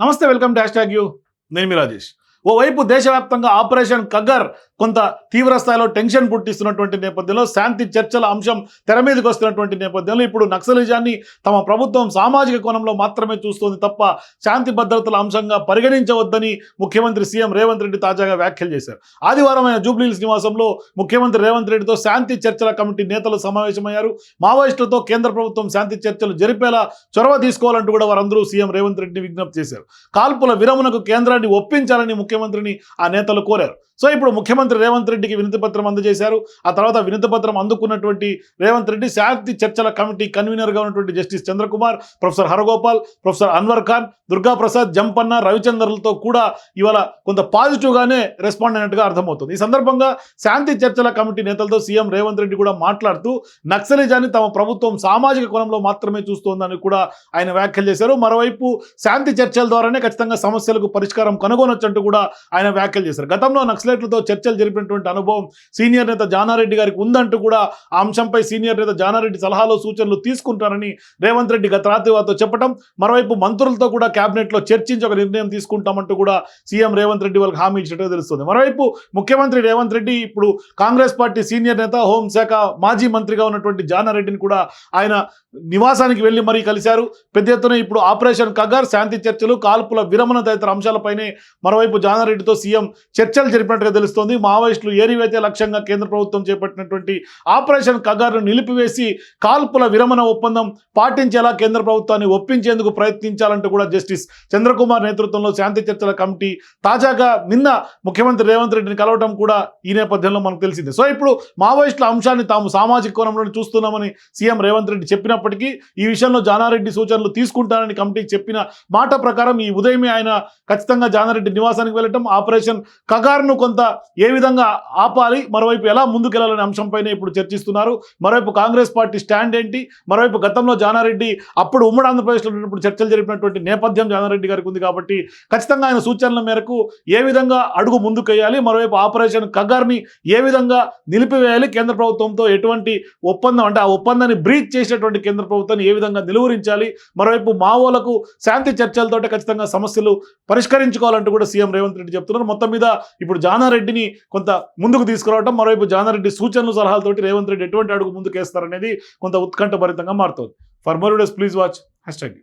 నమస్తే welcome dash hashtag you. నేను మీ రాజేష్. ఓవైపు దేశవ్యాప్తంగా ఆపరేషన్ కగ్గర్ కొంత తీవ్ర స్థాయిలో టెన్షన్ పుట్టిస్తున్నటువంటి నేపథ్యంలో శాంతి చర్చల అంశం తెర మీదకి వస్తున్నటువంటి నేపథ్యంలో ఇప్పుడు నక్సలిజాన్ని తమ ప్రభుత్వం సామాజిక కోణంలో మాత్రమే చూస్తోంది తప్ప శాంతి భద్రతల అంశంగా పరిగణించవద్దని ముఖ్యమంత్రి సీఎం రేవంత్ రెడ్డి తాజాగా వ్యాఖ్యలు చేశారు. ఆదివారం ఆయన జూబ్లీహిల్స్ నివాసంలో ముఖ్యమంత్రి రేవంత్ రెడ్డితో శాంతి చర్చల కమిటీ నేతలు సమావేశమయ్యారు. మావోయిస్టులతో కేంద్ర ప్రభుత్వం శాంతి చర్చలు జరిపేలా చొరవ తీసుకోవాలంటూ కూడా వారందరూ సీఎం రేవంత్ రెడ్డిని విజ్ఞప్తి చేశారు. కాల్పుల విరమణకు కేంద్రాన్ని ఒప్పించాలని ముఖ్యమంత్రిని ఆ నేతలు కోరారు. సో ఇప్పుడు ముఖ్యమంత్రి రేవంత్ రెడ్డికి వినతి పత్రం అందజేశారు. ఆ తర్వాత వినతి పత్రం అందుకున్నటువంటి రేవంత్ రెడ్డి శాంతి చర్చల కమిటీ కన్వీనర్గా ఉన్నటువంటి justice Chandrakumar professor Haragopal professor Anwar Khan Durgaprasad Jampanna రవిచంద్రలతో కూడా ఇవాళ కొంత పాజిటివ్గానే రెస్పాండ్ అయినట్టుగా అర్థమవుతుంది. ఈ సందర్భంగా శాంతి చర్చల కమిటీ నేతలతో సీఎం రేవంత్ రెడ్డి కూడా మాట్లాడుతూ నక్సలిజాన్ని తమ ప్రభుత్వం సామాజిక కోణంలో మాత్రమే చూస్తోందని కూడా ఆయన వ్యాఖ్యలు చేశారు. మరోవైపు శాంతి చర్చల ద్వారానే ఖచ్చితంగా సమస్యలకు పరిష్కారం కనుగొనొచ్చంటూ కూడా ఆయన వ్యాఖ్యలు చేశారు. గతంలో నక్సలైట్లతో చర్చలు జరిపినటువంటి అనుభవం సీనియర్ నేత జానారెడ్డి గారికి ఉందంటూ కూడా ఆ అంశంపై సీనియర్ నేత జానారెడ్డి సలహాలు సూచనలు తీసుకుంటారని రేవంత్ రెడ్డి గత రాత్రి వారితో చెప్పడం మరోవైపు మంత్రులతో కూడా కేబినెట్లో చర్చించి ఒక నిర్ణయం తీసుకుంటామంటూ కూడా సీఎం రేవంత్ రెడ్డి వాళ్ళకి హామీ ఇచ్చినట్టుగా తెలుస్తుంది. మరోవైపు ముఖ్యమంత్రి రేవంత్ రెడ్డి ఇప్పుడు కాంగ్రెస్ పార్టీ సీనియర్ నేత హోంశాఖ మాజీ మంత్రిగా ఉన్నటువంటి జానారెడ్డిని కూడా ఆయన నివాసానికి వెళ్ళి మరీ కలిశారు. పెద్ద ఎత్తున ఇప్పుడు ఆపరేషన్ కగర్ శాంతి చర్చలు కాల్పుల విరమణ తదితర అంశాలపైనే మరోవైపు జానారెడ్డితో సీఎం చర్చలు జరిపినట్టుగా తెలుస్తోంది. మావోయిస్టులు ఏరివేతే లక్ష్యంగా కేంద్ర ప్రభుత్వం చేపట్టినటువంటి ఆపరేషన్ కగార్ను నిలిపివేసి కాల్పుల విరమణ ఒప్పందం పాటించేలా కేంద్ర ప్రభుత్వాన్ని ఒప్పించేందుకు ప్రయత్నించాలంటూ కూడా జస్టిస్ చంద్రకుమార్ నేతృత్వంలో శాంతి చర్చల కమిటీ తాజాగా నిన్న ముఖ్యమంత్రి రేవంత్ రెడ్డిని కలవడం కూడా ఈ నేపథ్యంలో మనకు తెలిసింది. సో ఇప్పుడు మావోయిస్టుల అంశాన్ని తాము సామాజిక కోణంలో చూస్తున్నామని సీఎం రేవంత్ రెడ్డి చెప్పినప్పటికీ ఈ విషయంలో జానారెడ్డి సూచనలు తీసుకుంటానని కమిటీకి చెప్పిన మాట ప్రకారం ఈ ఉదయమే ఆయన ఖచ్చితంగా జానారెడ్డి నివాసానికి వెళ్ళటం ఆపరేషన్ కగార్ను కొంత ఏ విధంగా ఆపాలి మరోవైపు ఎలా ముందుకెళ్ళాలనే అంశంపైనే ఇప్పుడు చర్చిస్తున్నారు. మరోవైపు కాంగ్రెస్ పార్టీ స్టాండ్ ఏంటి? మరోవైపు గతంలో జానారెడ్డి అప్పుడు ఉమ్మడి ఆంధ్రప్రదేశ్లో ఉన్నప్పుడు చర్చలు జరిపినటువంటి నేపథ్యం జానారెడ్డి గారికి ఉంది కాబట్టి ఖచ్చితంగా ఆయన సూచనల మేరకు ఏ విధంగా అడుగు ముందుకేయాలి మరోవైపు ఆపరేషన్ కగార్ని ఏ విధంగా నిలిపివేయాలి కేంద్ర ప్రభుత్వంతో ఎటువంటి ఒప్పందం అంటే ఆ ఒప్పందాన్ని బ్రీచ్ చేసేటువంటి కేంద్ర ప్రభుత్వాన్ని ఏ విధంగా నిలువరించాలి మరోవైపు మావోలకు శాంతి చర్చలతోటే ఖచ్చితంగా సమస్యలు పరిష్కరించుకోవాలంటూ కూడా సీఎం రేవంత్ రెడ్డి చెప్తున్నారు. మొత్తం మీద ఇప్పుడు జానారెడ్డిని కొంత ముందుకు తీసుకురావడం మరోవైపు జానారెడ్డి సూచనలు సలహాలతోటి రేవంత్ రెడ్డి ఎటువంటి అడుగు ముందుకేస్తారనేది కొంత ఉత్కంఠభరితంగా మారుతుంది. For more videos please watch hashtag